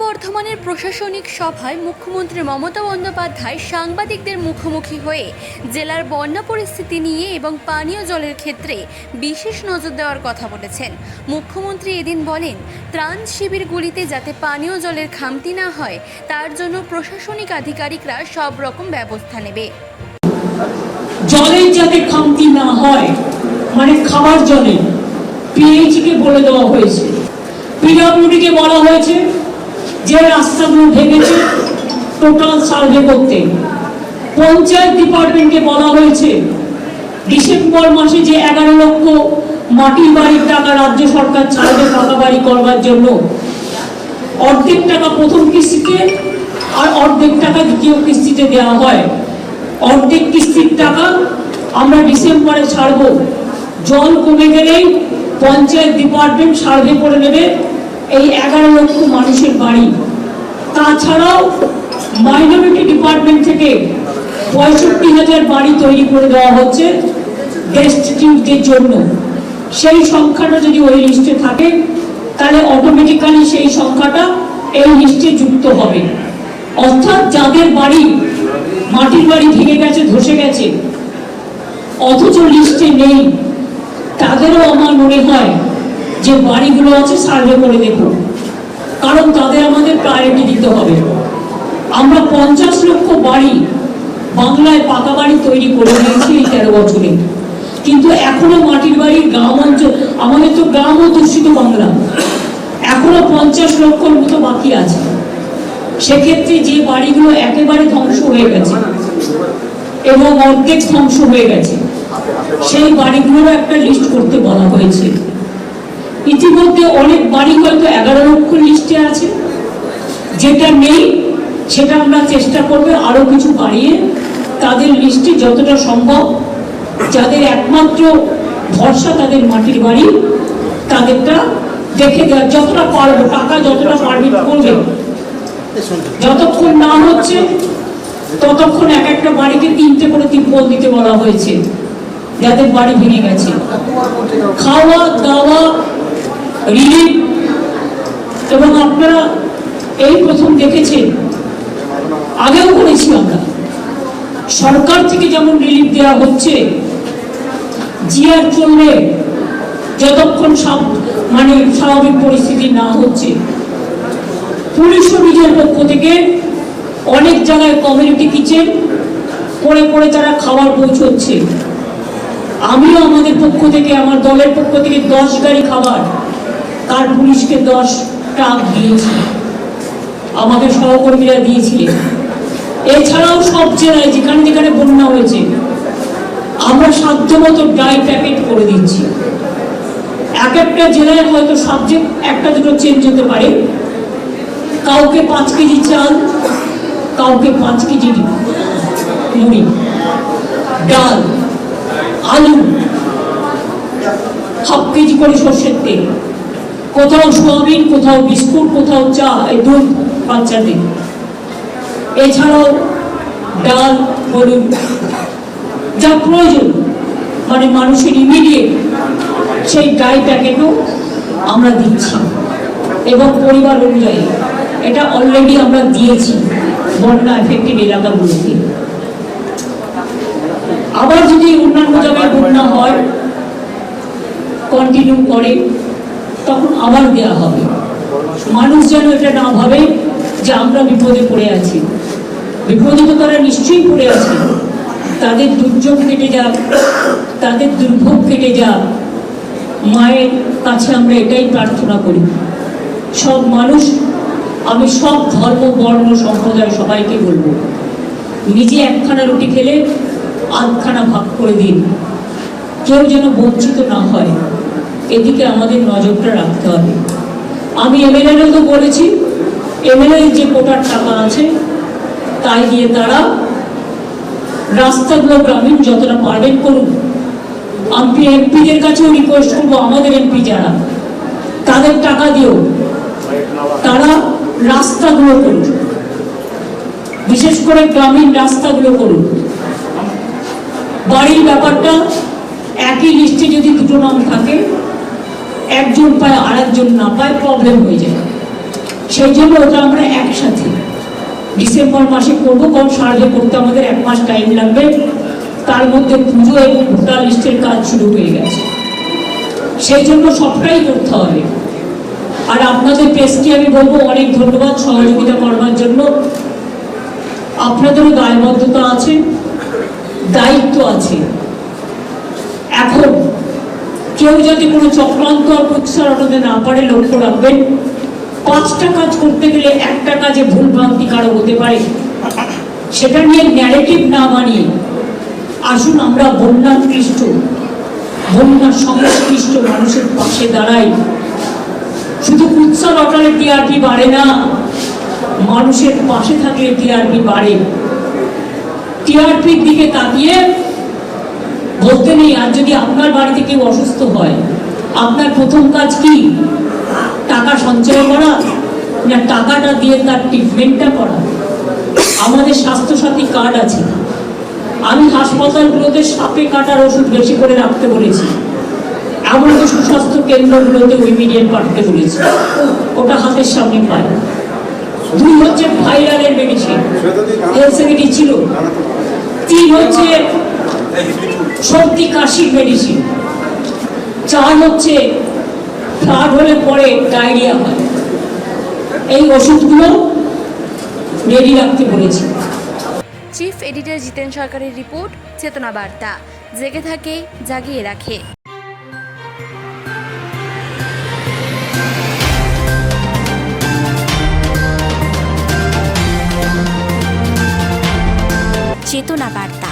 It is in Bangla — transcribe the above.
বর্ধমানের প্রশাসনিক সভায় মুখ্যমন্ত্রী মমতা বন্দ্যোপাধ্যায় সাংবাদিকদের মুখোমুখি হয়ে জেলার বন্যা পরিস্থিতি নিয়ে এবং পানীয় জলের ক্ষেত্রে বিশেষ নজর দেওয়ার কথা বলেছেন। মুখ্যমন্ত্রী এদিন বলেন, ত্রাণ শিবিরগুলিতে যাতে পানীয় জলের খামতি না হয়, তার জন্য প্রশাসনিক আধিকারিকরা সব রকম ব্যবস্থা নেবে। জলের যাতে খামতি না হয় মানে খাবার জলে পিএইচি কে বলে দেওয়া হয়েছে। পিডব্লিউডিকে বলা হয়েছে যে রাস্তাগুলো ভেঙেছে টোটাল সার্ভে করতে। পঞ্চায়েত ডিপার্টমেন্টকে বলা হয়েছে, ডিসেম্বর মাসে যে এগারো লক্ষ মাটির বাড়ির টাকা রাজ্য সরকার ছাড়বে পাকা বাড়ি করবার জন্য, অর্ধেক টাকা প্রথম কিস্তিতে আর অর্ধেক টাকা দ্বিতীয় কিস্তিতে দেওয়া হয়। অর্ধেক কিস্তির টাকা আমরা ডিসেম্বরে ছাড়বো। জল কমে গেলেই পঞ্চায়েত ডিপার্টমেন্ট সার্ভে করে নেবে। এই এগারো লক্ষ মানুষের বাড়ি। তাছাড়াও মাইনরিটি ডিপার্টমেন্ট থেকে পঁয়ষট্টি হাজার বাড়ি তৈরি করে দেওয়া হচ্ছে ডেস্টিটিউটদের জন্য। সেই সংখ্যাটা যদি ওই লিস্টে থাকে, তাহলে অটোমেটিক্যালি সেই সংখ্যাটা এই লিস্টে যুক্ত হবে। অর্থাৎ যাদের বাড়ি মাটির বাড়ি ভেঙে গেছে, ধসে গেছে, অথচ লিস্টে নেই, তাদেরও আমার মনে হয় যে বাড়িগুলো আছে, সার্ভে করে দেখুন। কারণ তাদের আমাদের প্রায়োরিটি দিতে হবে। আমরা পঞ্চাশ লক্ষ বাড়ি বাংলায় পাকা বাড়ি তৈরি করে দিয়েছি এই তেরো বছরে। কিন্তু এখনও মাটির বাড়ির গ্রাম অঞ্চল, আমাদের তো গ্রাম ও দূষিত বাংলা। এখনও পঞ্চাশ লক্ষর মতো বাকি আছে। সেক্ষেত্রে যে বাড়িগুলো একেবারে ধ্বংস হয়ে গেছে এবং অর্ধেক ধ্বংস হয়ে গেছে, সেই বাড়িগুলোর একটা লিস্ট করতে বলা হয়েছে। ইতিমধ্যে অনেক বাড়ি হয়তো এগারো লক্ষ লিস্টে আছে। যেটা নেই, সেটা আমরা চেষ্টা করব আরও কিছু বাড়িয়ে তাদের লিস্টে যতটা সম্ভব, যাদের একমাত্র ভরসা তাদের মাটির বাড়ি, তাদেরটা দেখে দেওয়া যতটা পারব, টাকা যতটা পারমিট করবে। যতক্ষণ না হচ্ছে, ততক্ষণ এক একটা বাড়িতে তিনটে করে তিরপল দিতে বলা হয়েছে, যাদের বাড়ি ভেঙে গেছে। খাওয়া, দাওয়া রিলিফ এবং আপনারা এই প্রথম দেখেছেন, আগেও করেছি আমরা। সরকার থেকে যেমন রিলিফ দেওয়া হচ্ছে, জিয়ার চলবে যতক্ষণ সব মানে স্বাভাবিক পরিস্থিতি না হচ্ছে পুলিশ ও নিজের পক্ষ থেকে অনেক জায়গায় কমিউনিটি কিচেন করে করে তারা খাবার পৌঁছচ্ছে আমিও আমাদের পক্ষ থেকে, আমার দলের পক্ষ থেকে দশ গাড়ি খাবার তার পুলিশকে দশ ট্রাক দিয়েছি। আমাদের সহকর্মীরা দিয়েছিলেন। এছাড়াও সব জেলায় যেখানে যেখানে বন্যা হয়েছে, আমরা সাধ্যমতো ডাই প্যাকেট করে দিচ্ছি। এক একটা জেলায় হয়তো সাবজেক্ট একটা দুটো চেঞ্জ হতে পারে। কাউকে পাঁচ কেজি চাল, কাউকে পাঁচ কেজি মুড়ি, ডাল, আলু, হাফ কেজি করে সর্ষের তেল। কোথাও সোয়াবিন, কোথাও বিস্কুট, কোথাও চা, এই দুধ বাচ্চাদের। এছাড়াও ডাল বলুন যা প্রয়োজন মানে মানুষের ইমিডিয়েট সেই ডাই প্যাকেটও আমরা দিচ্ছি। এবং পরিবার অনুযায়ী এটা অলরেডি আমরা দিয়েছি বন্যা এফেক্টেড এলাকাগুলোতে। আবার যদি অন্যান্য জায়গায় বন্যা হয় কন্টিনিউ করে। তখন আবার দেওয়া হবে। মানুষ যেন এটা না ভাবে যে আমরা বিপদে পড়ে আছি। বিপদে তো তারা নিশ্চয়ই পড়ে আছে। তাদের দুর্যোগ কেটে যাক, তাদের দুর্ভোগ কেটে যাক। মায়ের কাছে আমরা এটাই প্রার্থনা করি। সব মানুষ, আমি সব ধর্ম, বর্ণ, সম্প্রদায় সবাইকে বলব, নিজে একখানা রুটি খেলে আধখানা ভাগ করে দিন। কেউ যেন বঞ্চিত না হয়। এদিকে আমাদের নজরটা রাখতে হবে। আমি এমএলএ তো বলেছি এমএলএ যে কোটার টাকা আছে, তাই দিয়ে তারা রাস্তাগুলো গ্রামীণ যতটা পারবেন করুন আমি এমপিদের কাছেও রিকোয়েস্ট করব, আমাদের এমপি যারা, তাদের টাকা দিও। তারা রাস্তাগুলো করুন বিশেষ করে গ্রামীণ রাস্তাগুলো করুন বাড়ির ব্যাপারটা একই লিস্টে যদি দুটো নাম থাকে একজন পায় আর একজন না পায় প্রবলেম হয়ে যায়। সেই জন্য ওটা আমরা একসাথে ডিসেম্বর মাসে করব, কারণ সার্ভে করতে আমাদের এক মাস টাইম লাগবে। তার মধ্যে পুজো এবং ভোটার লিস্টের কাজ শুরু হয়ে গেছে। সেই জন্য সবটাই করতে হবে। আর আপনাদের প্রেসকে আমি বলব, অনেক ধন্যবাদ সহযোগিতা করবার জন্য। আপনাদেরও দায়বদ্ধতা আছে, দায়িত্ব আছে। কেউ যদি কোনো চক্রান্ত আর না পারে, লক্ষ্য রাখবেন, পাঁচটা কাজ করতে গেলে একটা কাজে ভুল ভ্রান্তি কারও হতে পারে। সেটা নিয়ে ন্যারেটিভ না বানিয়ে আসুন আমরা বন্যাকৃষ্ট বন্যা সংশ্লিষ্ট মানুষের পাশে দাঁড়াই। শুধু কুৎসা লটারে টিআরপি বাড়ে না, মানুষের পাশে থাকলে টিআরপি বাড়ে। টিআরপির দিকে তাকিয়ে বলতে নেই। আর যদি আপনার বাড়িতে কেউ অসুস্থ হয় আপনার প্রথম কাজ কি? টাকা সঞ্চয় করা না টাকাটা দিয়ে তার ট্রিটমেন্টটা করা? আমাদের স্বাস্থ্যসাথী কার্ড আছে। আমি হাসপাতালগুলোতে সাপে কাটার ওষুধ বেশি করে রাখতে বলেছি। এমনকি সুস্বাস্থ্য কেন্দ্রগুলোতে ইমিডিয়েট পাঠাতে বলেছি। ওটা হাতের সামনে পায়। দুই হচ্ছে ভাইরালের মেডিসিন হেলথ সেক্রেটারি ছিল। তিন হচ্ছে সর্দি কাশির মেডিসিন চার হচ্ছে ফ্লাড হলে পরে ডায়রিয়া হয়। এই ওষুধগুলো রেডি রাখতে বলেছি। চিফ এডিটর জিতেন সরকারের রিপোর্ট, চেতনা বার্তা। জেগে থাকে, জাগিয়ে রাখে। চেতনা বার্তা।